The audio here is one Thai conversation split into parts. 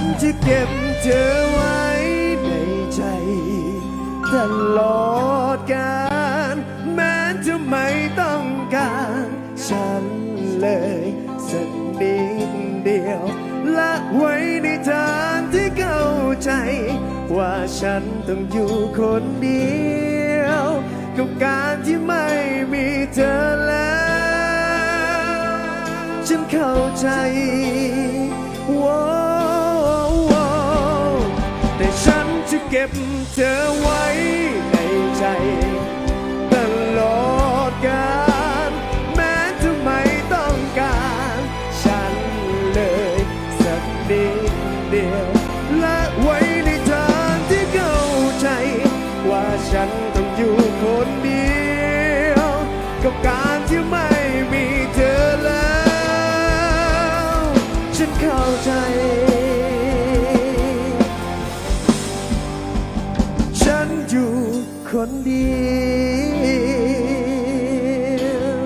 นจะเก็บเธอไว้ในใจตลอดกาลแม้จะไม่ต้องการฉันเลยสักนิดเดียวละไว้ในทางที่เข้าใจ ว่าฉันต้องอยู่คนเดียว กับการที่ไม่มีเธอแล้ว ฉันเข้าใจ เก็บเธอไว้ในใจ ตลอดกาลแม้จะไม่ต้องการ ฉันเลยสักนิดเดียว และไว้ในทางที่เข้าใจ ว่าฉันต้องอยู่คนเดียว กับการที่ไม่มีเธอแล้ว ฉันเข้าใจ นอยู่คนเดียว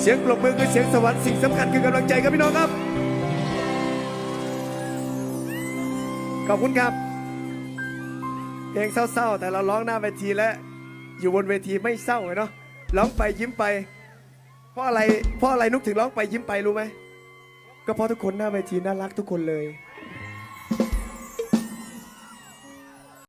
เสียงปรบมือคือเสียงสวรรค์สิ่งสำคัญคือกำลังใจครับพี่น้องครับ ขอบคุณครับ เพลงเศร้าๆ แต่เราร้องหน้าเวทีและอยู่บนเวทีไม่เศร้าเลยเนาะร้องไปยิ้มไป เพราะอะไรเพราะอะไรนุกถึงร้องไปยิ้มไปรู้ไหมก็เพราะทุกคนหน้าเวทีน่ารักทุกคนเลย